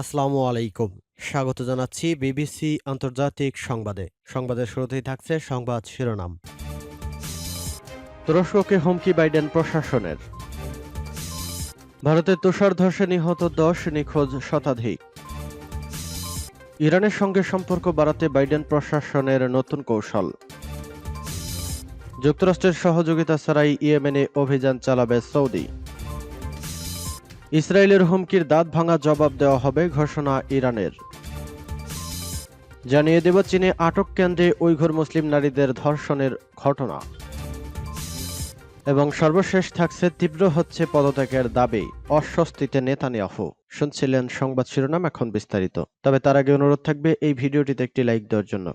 আসসালামু আলাইকুম। স্বাগত জানাচ্ছি বিবিসি আন্তর্জাতিক সংবাদে। সংবাদের শুরুতেই থাকছে সংবাদ শিরোনাম। তুরস্ককে হুমকি বাইডেন প্রশাসনের। ভারতের তুষার ধসে নিহত দশ নিখোঁজ শতাধিক। ইরানের সঙ্গে সম্পর্ক বাড়াতে বাইডেন প্রশাসনের নতুন কৌশল। যুক্তরাষ্ট্রের সহযোগিতা ছাড়াই ইয়েমেনে অভিযান চালাবে সৌদি। ইসরায়েলের হুমকির দাঁত ভাঙা জবাব দেওয়া হবে ঘোষণা ইরানের। জানিয়ে দেব, চীনে আটক কেন্দ্রে উইঘুর মুসলিম নারীদের ধর্ষণের ঘটনা। এবং সর্বশেষ থাকছে, তীব্র হচ্ছে পদত্যাগের দাবি অস্বস্তিতে নেতানিয়াহু। শুনছিলেন সংবাদ শিরোনাম, এখন বিস্তারিত। তবে তার আগে অনুরোধ থাকবে, এই ভিডিওটিতে একটি লাইক দেওয়ার জন্য।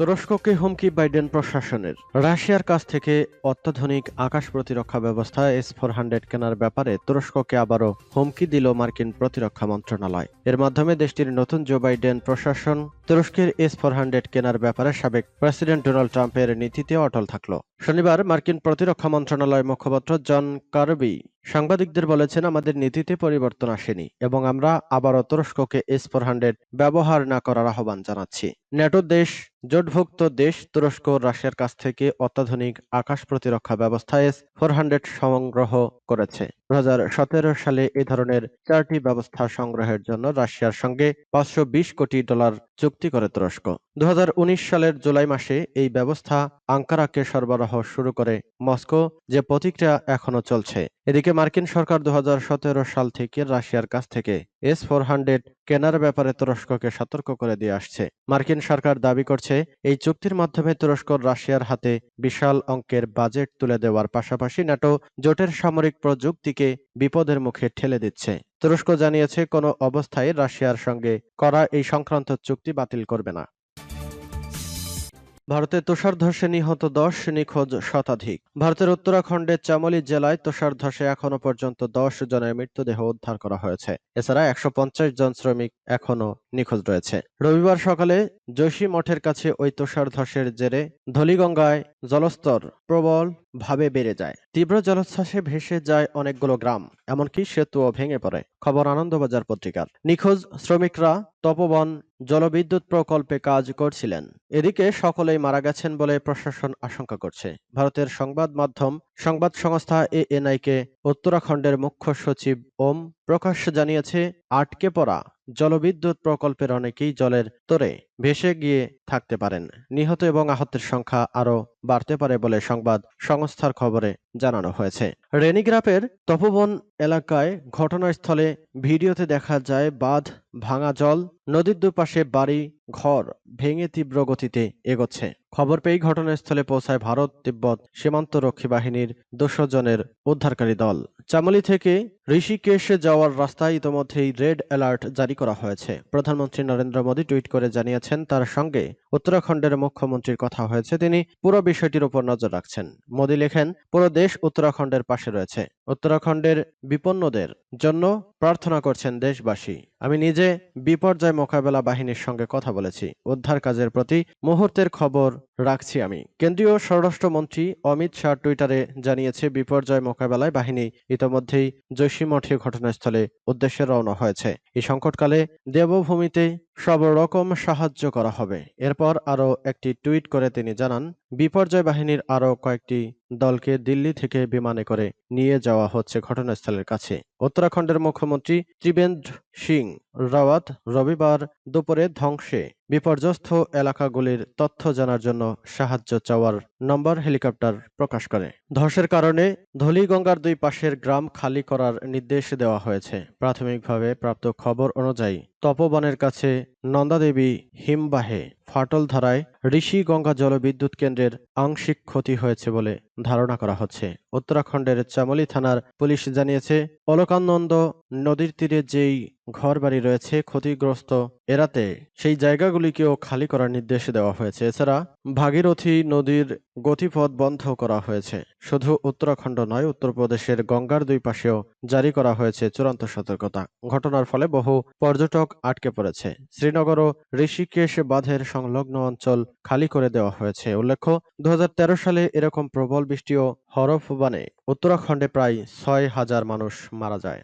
তুরস্ককে হুমকি বাইডেন প্রশাসনের। রাশিয়ার কাছ থেকে অত্যাধুনিক আকাশ প্রতিরক্ষা ব্যবস্থা এস ফোর হান্ড্রেড কেনার ব্যাপারে তুরস্ককে আবারও হুমকি দিল মার্কিন প্রতিরক্ষা মন্ত্রণালয়। এর মাধ্যমে দেশটির নতুন জো বাইডেন প্রশাসন তুরস্কের এস ফোর হান্ড্রেড কেনার ব্যাপারে সাবেক প্রেসিডেন্ট ডোনাল্ড ট্রাম্পের নীতিতে অটল থাকল। শনিবার মার্কিন প্রতিরক্ষা মন্ত্রণালয় মুখপাত্র জন কার্বি সাংবাদিকদের বলেছেন, আমাদের নীতিতে পরিবর্তন আসেনি এবং আমরা আবারও তুরস্ককে এস ফোর হান্ড্রেড ব্যবহার না করার আহ্বান জানাচ্ছি। ন্যাটো দেশ, জোটভুক্ত দেশ, তুরস্ক রাশিয়ার কাছ থেকে অত্যাধুনিক আকাশ প্রতিরক্ষা ব্যবস্থা এস ফোর হান্ড্রেড সংগ্রহ করেছে। দু হাজার সতেরো সালে এ ধরনের চারটি ব্যবস্থা সংগ্রহের জন্য রাশিয়ার সঙ্গে পাঁচশো বিশ কোটি ডলার চুক্তি করে তুরস্ক। দু হাজার উনিশ সালের জুলাই মাসে এই ব্যবস্থা আঙ্কারাকে সরবরাহ শুরু করে মস্কো যে প্রতিক্রিয়া এখনও চলছে। এদিকে মার্কিন সরকার দু হাজার সতেরো সাল থেকে রাশিয়ার কাছ থেকে এস ফোর হান্ড্রেড কেনার ব্যাপারে তুরস্ককে সতর্ক করে দিয়ে আসছে। মার্কিন সরকার দাবি করছে, এই চুক্তির মাধ্যমে তুরস্ক রাশিয়ার হাতে বিশাল অঙ্কের বাজেট তুলে দেওয়ার পাশাপাশি ন্যাটো জোটের সামরিক প্রযুক্তিকে বিপদের মুখে ঠেলে দিচ্ছে। তুরস্ক জানিয়েছে, কোনো অবস্থায় রাশিয়ার সঙ্গে করা এই সংক্রান্ত চুক্তি বাতিল করবে না। ভারতের তুষার ধসে নিহত দশ নিখোঁজ শতাধিক। ভারতের উত্তরাখণ্ডের চামলি জেলায় তুষার ধসে এখনও পর্যন্ত দশ জনের মৃতদেহ উদ্ধার করা হয়েছে। এছাড়া একশো পঞ্চাশ জন শ্রমিক এখনও নিখোঁজ রয়েছে। রবিবার সকালে জৈশী মঠের কাছে ওই তুষার ধসের জেরে ধলিগঙ্গায় জলস্তর প্রবল ভাবে বেড়ে যায়। তীব্র জলোচ্ছ্বাসে ভেসে যায় অনেকগুলো গ্রাম, এমনকি সেতুও ভেঙে পড়ে, খবর আনন্দবাজার পত্রিকার। নিখোঁজ শ্রমিকরা তপবন জলবিদ্যুৎ প্রকল্পে কাজ করছিলেন। এদিকে সকলেই মারা গেছেন বলে প্রশাসন আশঙ্কা করছে। ভারতের সংবাদ মাধ্যম, সংবাদ সংস্থা এএনআইকে উত্তরাখণ্ডের মুখ্য সচিব ওম প্রকাশ জানিয়েছে, আটকে পড়া জলবিদ্যুৎ প্রকল্পের অনেকেই জলের তোরে ভেসে গিয়ে থাকতে পারেন। নিহত এবং আহতের সংখ্যা আরও বাড়তে পারে বলে সংবাদ সংস্থার খবরে জানানো হয়েছে। রেনিগ্রাফের তপোবন এলাকায় ঘটনাস্থলে ভিডিওতে দেখা যায় বাঁধ, ভাঙা জল, নদীর দুপাশে বাড়ি, ঘর ভেঙে তীব্র গতিতে এগোচ্ছে। খবর পেয়ে ঘটনাস্থলে পৌঁছায় ভারত তিব্বত সীমান্তরক্ষী বাহিনীর দুশো জনের উদ্ধারকারী দল। চামলি থেকে ঋষিকেশে যাওয়ার রাস্তায় ইতোমধ্যেই রেড অ্যালার্ট জারি করা হয়েছে। প্রধানমন্ত্রী নরেন্দ্র মোদী টুইট করে জানিয়েছেন, তার সঙ্গে উত্তরাখণ্ডের মুখ্যমন্ত্রীর কথা হয়েছে, তিনি পুরো বিষয়টির উপর নজর রাখছেন। মোদী লেখেন, পুরো দেশ উত্তরাখণ্ডের পাশে রয়েছে। উত্তরাখণ্ডের বিপন্নদের জন্য প্রার্থনা করছেন দেশবাসী। আমি নিজে বিপর্যয় মোকাবেলা বাহিনীর সঙ্গে কথা বলেছি। উদ্ধার কাজের প্রতি মুহূর্তের খবর রাখছি আমি। কেন্দ্রীয় স্বরাষ্ট্রমন্ত্রী অমিত শাহ টুইটারে জানিয়েছে, বিপর্যয় মোকাবেলায় বাহিনী ইতোমধ্যেই জৈশীমঠে ঘটনাস্থলে উদ্দেশ্যে রওনা হয়েছে। এই সংকটকালে দেবভূমিতে সব রকম সাহায্য করা হবে। এরপর আরও একটি টুইট করে তিনি জানান, বিপর্যয় বাহিনীর আরও কয়েকটি দলকে দিল্লি থেকে বিমানে করে নিয়ে যাওয়া হচ্ছে ঘটনাস্থলের কাছে। উত্তরাখণ্ডের মুখ্যমন্ত্রী ত্রিবেন্দ্র সিং রাওয়াত রবিবার দুপুরে ধ্বংসে। বিপর্যস্ত এলাকাগুলির তথ্য জানার জন্য সাহায্য চাওয়ার নম্বর হেলিকপ্টার প্রকাশ করে। ধসের কারণে ধলিগঙ্গার দুই পাশের গ্রাম খালি করার নির্দেশ দেওয়া হয়েছে। প্রাথমিকভাবে প্রাপ্ত খবর অনুযায়ী তপবনের কাছে নন্দাদেবী হিমবাহে ফাটল ধারায় ঋষি গঙ্গা জলবিদ্যুৎ কেন্দ্রের আংশিক ক্ষতি হয়েছে বলে ধারণা করা হচ্ছে। উত্তরাখণ্ডের চামলি থানার পুলিশ জানিয়েছে, অলকানন্দ নদীর তীরে যেই ঘরবাড়ি রয়েছে ক্ষতিগ্রস্ত। এড়াতে সেই জায়গাগুলিকেও খালি করার নির্দেশ দেওয়া হয়েছে। এছাড়া ভাগীরথী নদীর গতিপথ বন্ধ করা হয়েছে। শুধু উত্তরাখণ্ড নয়, উত্তরপ্রদেশের গঙ্গার দুই পাশেও জারি করা হয়েছে চূড়ান্ত সতর্কতা। ঘটনার ফলে বহু পর্যটক আটকে পড়েছে। শ্রীনগর ও ঋষিকেশ বাঁধের সংলগ্ন অঞ্চল খালি করে দেওয়া হয়েছে। উল্লেখ্য দু হাজার তেরো সালে এরকম প্রবল বৃষ্টি ও হরফবানে উত্তরাখণ্ডে প্রায় ছয় হাজার মানুষ মারা যায়।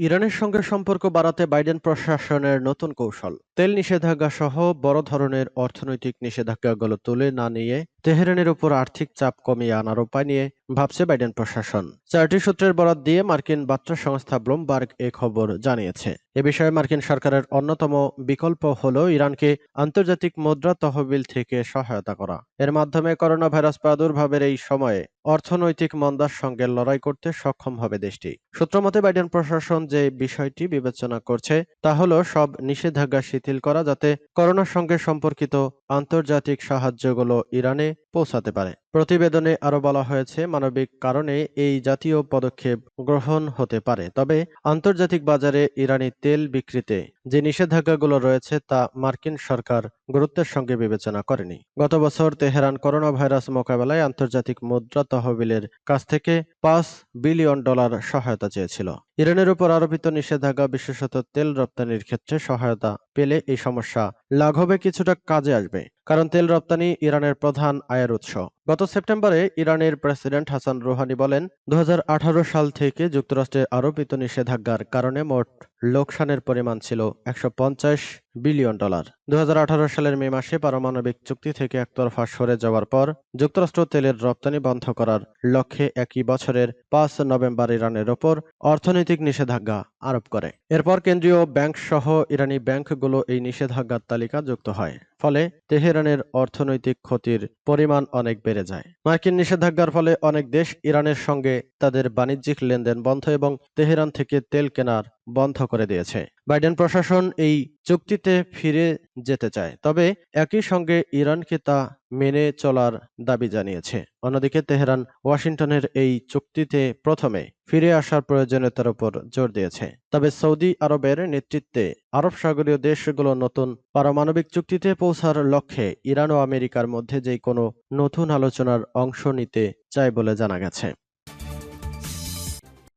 ইরানের সঙ্গে সম্পর্ক বাড়াতে বাইডেন প্রশাসনের নতুন কৌশল। তেল নিষেধাজ্ঞা সহ বড় ধরনের অর্থনৈতিক নিষেধাজ্ঞাগুলো তুলে না নিয়ে তেহরানের উপর আর্থিক চাপ কমিয়ে আনার উপায় নিয়ে ভাবছে বাইডেন প্রশাসন। চারটি সূত্রের বরাত দিয়ে মার্কিন বার্তা সংস্থা ব্লুমবার্গ এ খবর জানিয়েছে। এ বিষয়ে মার্কিন সরকারের অন্যতম বিকল্প হল ইরানকে আন্তর্জাতিক মুদ্রা তহবিল থেকে সহায়তা করা। এর মাধ্যমে করোনা ভাইরাস প্রাদুর্ভাবের এই সময়ে অর্থনৈতিক মন্দার সঙ্গে লড়াই করতে সক্ষম হবে দেশটি। সূত্রমতে বাইডেন প্রশাসন যে বিষয়টি বিবেচনা করছে তা হল সব নিষেধাজ্ঞা শিথিল করা যাতে করোনার সঙ্গে সম্পর্কিত আন্তর্জাতিক সাহায্যগুলো ইরানে পৌঁছাতে পারে। প্রতিবেদনে আরও বলা হয়েছে, মানবিক কারণে এই জাতীয় পদক্ষেপ গ্রহণ হতে পারে, তবে আন্তর্জাতিক বাজারে ইরানি তেল বিক্রিতে যে নিষেধাজ্ঞাগুলো রয়েছে তা মার্কিন সরকার গুরুত্বের সঙ্গে বিবেচনা করেনি। গত বছর তেহরান করোনা ভাইরাস মোকাবেলায় আন্তর্জাতিক মুদ্রা তহবিলের কাছ থেকে পাঁচ বিলিয়ন ডলার সহায়তা চেয়েছিল। ইরানের উপর আরোপিত নিষেধাজ্ঞা বিশেষত তেল রপ্তানির ক্ষেত্রে সহায়তা পেলে এই সমস্যা লাঘবে, কিছুটা কাজে আসবে। কারণ তেল রপ্তানি ইরানের প্রধান আয়ের উৎস। গত সেপ্টেম্বরে ইরানের প্রেসিডেন্ট হাসান রুহানি বলেন দু হাজার আঠারো সাল থেকে যুক্তরাষ্ট্রের আরোপিত নিষেধাজ্ঞার কারণে মোট লোকসানের পরিমাণ ছিল একশো পঞ্চাশ বিলিয়ন ডলার। দু হাজার আঠারো সালের মে মাসে পারমাণবিক চুক্তি থেকে একতরফা সরে যাওয়ার পর যুক্তরাষ্ট্র তেলের রপ্তানি বন্ধ করার লক্ষ্যে একই বছরের পাঁচ নভেম্বর ইরানের ওপর অর্থনৈতিক নিষেধাজ্ঞা আরোপ করে। এরপর কেন্দ্রীয় ব্যাংক সহ ইরানি ব্যাংকগুলো এই নিষেধাজ্ঞার তালিকা যুক্ত হয়। ফলে তেহরানের অর্থনৈতিক ক্ষতির পরিমাণ অনেক বেড়ে যায়। মার্কিন নিষেধাজ্ঞার ফলে অনেক দেশ ইরানের সঙ্গে তাদের বাণিজ্যিক লেনদেন বন্ধ এবং তেহরান থেকে তেল কেনার বন্ধ করে দিয়েছে। বাইডেন প্রশাসন এই চুক্তিতে ফিরে যেতে চায়, তবে একই সঙ্গে ইরানকে তা মেনে চলার দাবি জানিয়েছে। অন্যদিকে তেহরান ওয়াশিংটনের এই চুক্তিতে প্রথমে ফিরে আসার প্রয়োজনীয়তার উপর জোর দিয়েছে। তবে সৌদি আরবের নেতৃত্বে আরব সাগরীয় দেশগুলো নতুন পারমাণবিক চুক্তিতে পৌঁছার লক্ষ্যে ইরান ও আমেরিকার মধ্যে যে কোনো নতুন আলোচনার অংশ নিতে চায় বলে জানা গেছে।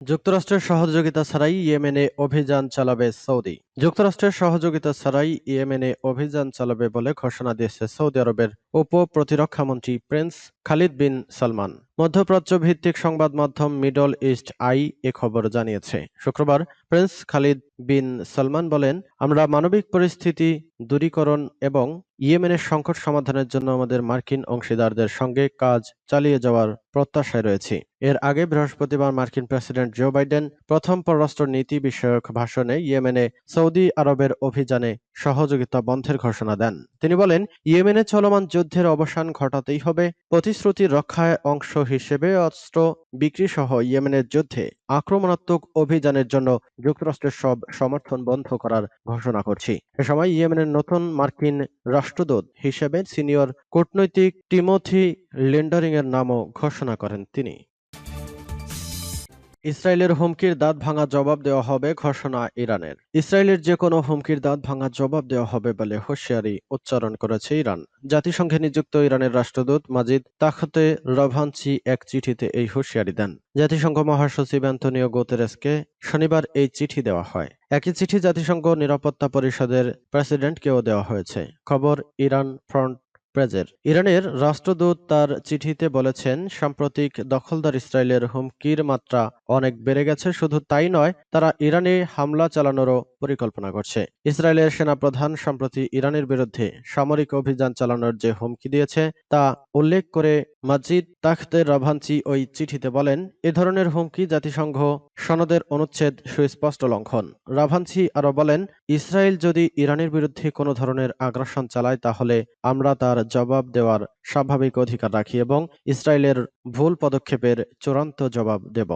যুক্তরাষ্ট্রের সহযোগিতা ছাড়াই ইয়েমেনে অভিযান চালাবে সৌদি। যুক্তরাষ্ট্রের সহযোগিতা ছাড়াই ইয়েমেনে অভিযান চালাবে বলে ঘোষণা দিয়েছে সৌদি আরবের উপ প্রতিরক্ষামন্ত্রী প্রিন্স খালিদ বিন সালমান। মধ্যপ্রাচ্য ভিত্তিক সংবাদ মাধ্যম মিডল ইস্ট আই এ খবর জানিয়েছে। শুক্রবার প্রিন্স খালিদ বিন সালমান বলেন, আমরা মানবিক পরিস্থিতি, দূরীকরণ এবং ইয়েমেনের সংকট সমাধানের জন্য আমাদের মার্কিন অংশীদারদের সঙ্গে কাজ চালিয়ে যাওয়ার প্রত্যাশায় রয়েছি। এর আগে বৃহস্পতিবার মার্কিন প্রেসিডেন্ট জো বাইডেন প্রথম পররাষ্ট্র নীতি বিষয়ক ভাষণে ইয়েমেনে সৌদি আরবের অভিযানে সহযোগিতা বন্ধের ঘোষণা দেন। তিনি বলেন, ইয়েমেনে চলমান যুদ্ধের অবসান ঘটাতেই হবে, প্রতিশ্রুতি রক্ষায় অংশ হিসেবে অস্ত্র বিক্রি সহ ইয়েমেনের যুদ্ধে আক্রমণাত্মক অভিযানের জন্য যুক্তরাষ্ট্রের সব সমর্থন বন্ধ করার ঘোষণা করছি। এ সময় ইয়েমেনের নতুন মার্কিন রাষ্ট্রদূত হিসেবে সিনিয়র কূটনৈতিক টিমোথি লেন্ডারিং এর নামও ঘোষণা করেন তিনি। ইসরায়েলের হুমকির দাঁত ভাঙা জবাব দেওয়া হবে ঘোষণা ইরানের। ইসরায়েলের যে কোনো হুমকির দাঁত ভাঙা জবাব দেওয়া হবে বলে হুঁশিয়ারি উচ্চারণ করেছে ইরান। জাতিসংঘে নিযুক্ত ইরানের রাষ্ট্রদূত মাজিদ তাখতে রভানচি এক চিঠিতে এই হুঁশিয়ারি দেন। জাতিসংঘ মহাসচিব অ্যান্তনিও গোতেরেসকে শনিবার এই চিঠি দেওয়া হয়। একই চিঠি জাতিসংঘ নিরাপত্তা পরিষদের প্রেসিডেন্টকেও দেওয়া হয়েছে। খবর, ইরান ফ্রন্ট প্রেজের ইরানের রাষ্ট্রদূত তার চিঠিতে বলেছেন, সাম্প্রতিক দখলদার ইসরায়েলের হুমকির মাত্রা অনেক বেড়ে গেছে, শুধু তাই নয়, তারা ইরানে হামলা চালানোরও পরিকল্পনা করছে। ইসরায়েলের সেনাপ্রধান, সম্প্রতি ইরানের বিরুদ্ধে সামরিক অভিযান চালানোর যে হুমকি দিয়েছে, তা উল্লেখ করে মাজিদ তাখতে রাভানচি ওই চিঠিতে বলেন, এ ধরনের হুমকি জাতিসংঘ সনদের অনুচ্ছেদ সুস্পষ্ট লঙ্ঘন। রাভানচি আরও বলেন, ইসরায়েল যদি ইরানের বিরুদ্ধে কোনো ধরনের আগ্রাসন চালায়, তাহলে আমরা তার জবাব দেওয়ার স্বাভাবিক অধিকার রাখি এবং ইসরায়েলের ভুল পদক্ষেপের চূড়ান্ত জবাব দেব।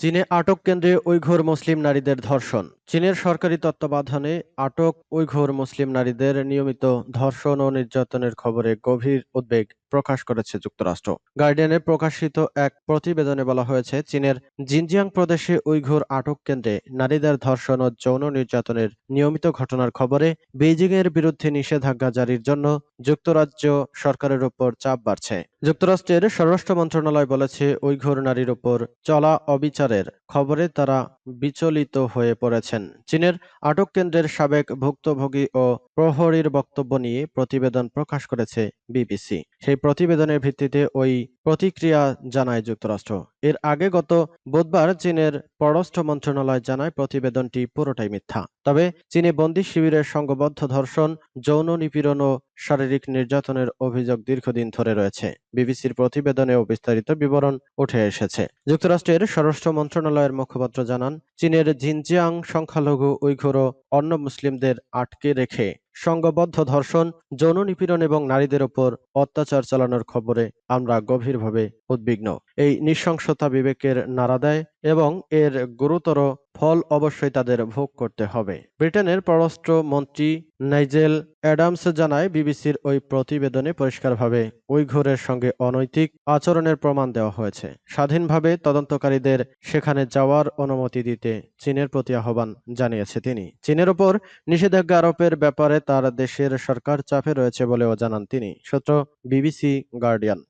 চীনে আটক কেন্দ্রে উইঘুর মুসলিম নারীদের ধর্ষণ। চীনের সরকারি তত্ত্বাবধানে আটক উইঘুর মুসলিম নারীদের নিয়মিত ধর্ষণ ও নির্যাতনের খবরে গভীর উদ্বেগ প্রকাশ করেছে যুক্তরাষ্ট্র। গার্ডিয়ানে প্রকাশিত এক প্রতিবেদনে বলা হয়েছে, চীনের জিনজিয়াং প্রদেশে উইঘুর আটক কেন্দ্রে নারীদের ধর্ষণ ও যৌন নির্যাতনের নিয়মিত ঘটনার খবরে বেইজিং এর বিরুদ্ধে নিষেধাজ্ঞা জারির জন্য যুক্তরাজ্য সরকারের উপর চাপ বাড়ছে। যুক্তরাষ্ট্রের স্বরাষ্ট্র মন্ত্রণালয় বলেছে, উইঘুর নারীর উপর চলা অবিচারের খবরে তারা বিচলিত হয়ে পড়েছেন। চীনের আটক কেন্দ্রের সাবেক ভুক্তভোগী ও প্রহরীর বক্তব্য নিয়ে প্রতিবেদন প্রকাশ করেছে বিবিসি। সেই প্রতিবেদনের ভিত্তিতে ওই প্রতিক্রিয়া জানায় যুক্তরাষ্ট্র। এর আগে গত বুধবার চীনের পররাষ্ট্র মন্ত্রণালয় জানায় প্রতিবেদনটি পুরোটাই মিথ্যা। তবে চীনে বন্দি শিবিরের সংঘবদ্ধ ধর্ষণ, যৌন নিপীড়ন ও শারীরিক নির্যাতনের অভিযোগ দীর্ঘদিন ধরে রয়েছে। বিবিসির প্রতিবেদনেও বিস্তারিত বিবরণ উঠে এসেছে। যুক্তরাষ্ট্রের স্বরাষ্ট্র মন্ত্রণালয়ের মুখপাত্র জানান, চীনের জিনজিয়াং সংখ্যালঘু, উইঘুর ও অন্য মুসলিমদের আটকে রেখে সংঘবদ্ধ ধর্ষণ, যৌন নিপীড়ন এবং নারীদের ওপর অত্যাচার চালানোর খবরে আমরা গভীরভাবে উদ্বিগ্ন। এই নৃশংসতা বিবেকের নাড়া দেয় এবং এর গুরুতর ফল অবশ্যই তাদের ভোগ করতে হবে। ব্রিটেনের পররাষ্ট্র মন্ত্রী নাইজেল অ্যাডামস জানায়, বিবিসির ওই প্রতিবেদনে পরিষ্কারভাবে উইঘুরের সঙ্গে অনৈতিক আচরণের প্রমাণ দেওয়া হয়েছে। স্বাধীনভাবে তদন্তকারীদের সেখানে যাওয়ার অনুমতি দিতে চীনের প্রতি আহ্বান জানিয়েছে তিনি। চীনের ওপর নিষেধাজ্ঞা আরোপের ব্যাপারে তার দেশের সরকার চাপে রয়েছে বলেও জানান তিনি, সূত্র বিবিসি গার্ডিয়ান।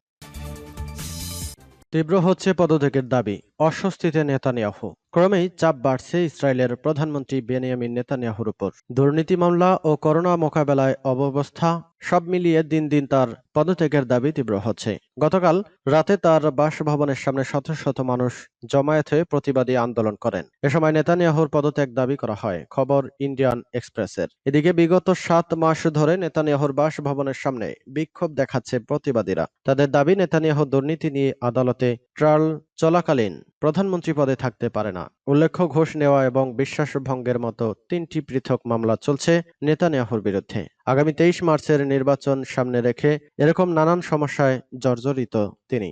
তীব্র হচ্ছে পদত্যাগের দাবি, অস্বস্তিতে নেতানিয়াহু। ক্রমেই চাপ বাড়ছে ইসরায়েলের প্রধানমন্ত্রী বেনিয়ামিন নেতানিয়াহুর উপর। দুর্নীতি মামলা ও করোনা মোকাবেলায় অব্যবস্থা সব মিলিয়ে দিন দিন তার পদত্যাগের দাবি তীব্র হচ্ছে। গতকাল রাতে তার বাসভবনের সামনে শত শত মানুষ জমায়েত হয়ে প্রতিবাদী আন্দোলন করেন। এ সময় নেতানিয়াহুর পদত্যাগ দাবি করা হয়, খবর ইন্ডিয়ান এক্সপ্রেসের। এদিকে বিগত সাত মাস ধরে নেতানিয়াহুর বাসভবনের সামনে বিক্ষোভ দেখাচ্ছে প্রতিবাদীরা। তাদের দাবি, নেতানিয়াহু দুর্নীতি নিয়ে আদালতে ট্রায়াল চলাকালীন প্রধানমন্ত্রী পদে থাকতে পারে না। উল্লেখ্য, ঘোষ নেওয়া এবং বিশ্বাস ভঙ্গের মতো তিনটি পৃথক মামলা চলছে নেতানিয়াহুর বিরুদ্ধে। আগামী তেইশ মার্চের নির্বাচন সামনে রেখে এরকম নানান সমস্যায় জর্জরিত তিনি।